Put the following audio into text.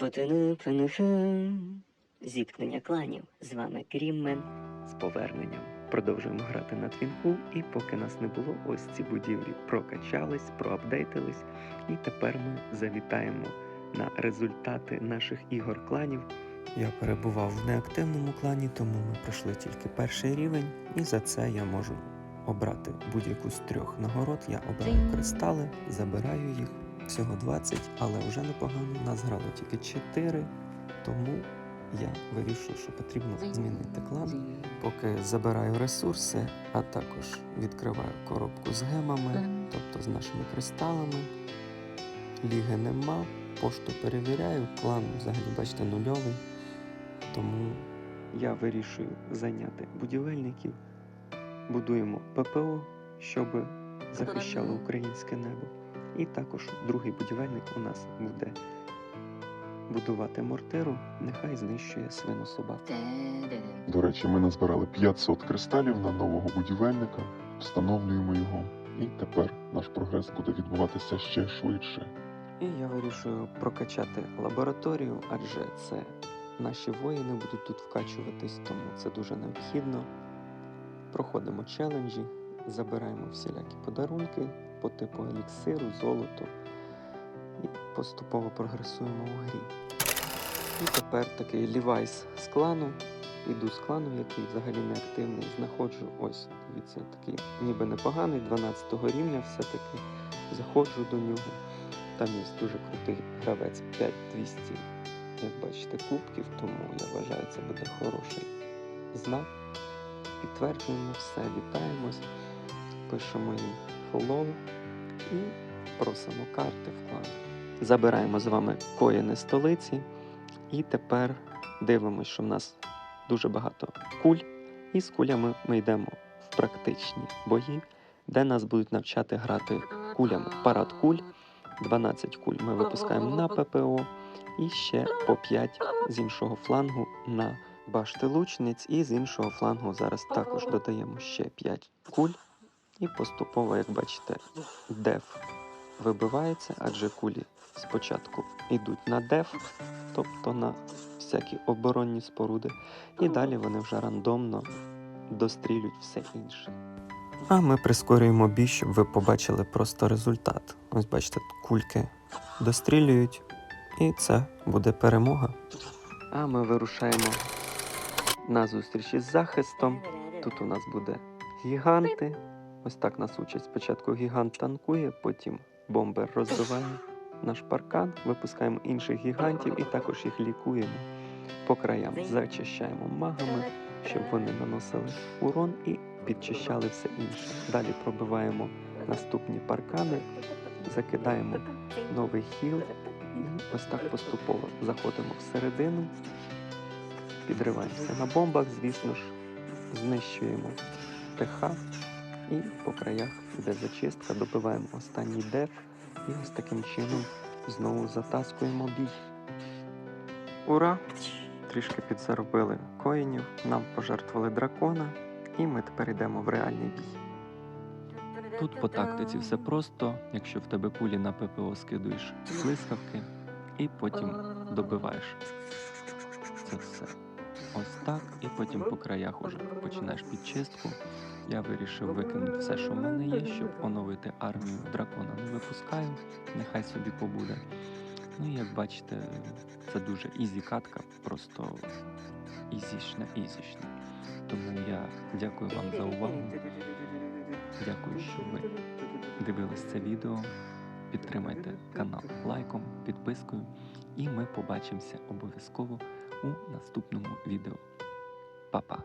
Потину-пануха. Зіткнення кланів. З вами Кріммен. з поверненням. Продовжуємо грати на твінку, і поки нас не було, ось ці будівлі прокачались, проапдейтились, і тепер ми завітаємо на результати наших ігор кланів. Я перебував в неактивному клані, тому ми пройшли тільки перший рівень, і за це я можу обрати будь-яку з трьох нагород. Я обираю кристали, забираю їх всього 20, але вже непогано. Нас грало тільки 4, тому я вирішую, що потрібно змінити клан. Поки забираю ресурси, а також відкриваю коробку з гемами, тобто з нашими кристалами. Ліги нема, пошту перевіряю, клан взагалі, бачите, нульовий. Тому я вирішую зайняти будівельників, будуємо ППО, щоб захищало українське небо. І також другий будівельник у нас буде будувати мортиру, нехай знищує свинособак. До речі, ми назбирали 500 кристалів на нового будівельника, встановлюємо його, і тепер наш прогрес буде відбуватися ще швидше. І я вирішую прокачати лабораторію, адже це наші воїни будуть тут вкачуватись, тому це дуже необхідно. Проходимо челенджі, забираємо всілякі подарунки по типу еліксиру, золото і поступово прогресуємо у грі. І тепер такий лівайс з клану. Іду з клану, який взагалі не активний. Знаходжу ось, дивіться, такий ніби непоганий, 12 рівня все-таки. Заходжу до нього. Там є дуже крутий гравець 5200, як бачите, кубків, тому я вважаю, це буде хороший знак. Підтверджуємо все, вітаємось, пишемо їм hello і просимо карти в клан. Забираємо з вами коїни столиці, і тепер дивимося, що в нас дуже багато куль, і з кулями ми йдемо в практичні бої, де нас будуть навчати грати кулями. Парад куль. 12 куль ми випускаємо на ППО і ще по 5 з іншого флангу на башти лучниць, і з іншого флангу зараз також додаємо ще 5 куль. І поступово, як бачите, деф вибивається, адже кулі спочатку йдуть на деф, тобто на всякі оборонні споруди, і далі вони вже рандомно дострілюють все інше. А ми прискорюємо бій, щоб ви побачили просто результат. Ось бачите, кульки дострілюють, і це буде перемога. А ми вирушаємо на зустріч із захистом. Тут у нас буде гіганти. Ось так нас учать. Спочатку гігант танкує, потім бомбер розбиває наш паркан, випускаємо інших гігантів і також їх лікуємо по краям. Зачищаємо магами, щоб вони наносили урон і підчищали все інше. Далі пробиваємо наступні паркани, закидаємо новий хіл ось так поступово заходимо всередину, підриваємося на бомбах, звісно ж, знищуємо ТХ і по краях йде зачистка, добиваємо останній деф і ось таким чином знову затаскуємо бій. Ура! Трішки підзаробили коїнів, нам пожертвували дракона, і ми тепер йдемо в реальний бій. Тут по тактиці все просто. Якщо в тебе кулі на ППО скидуєш блискавки і потім добиваєш це все. Ось так, і потім по краях уже починаєш підчистку. Я вирішив викинути все, що в мене є, щоб оновити армію дракона. Не випускаю, нехай собі побуде. Ну і як бачите, це дуже ізі катка, просто ізішна, ізішна. Тому я дякую вам за увагу. Дякую, що ви дивились це відео. Підтримайте канал лайком, підпискою, і ми побачимося обов'язково у наступному відео. Па-па!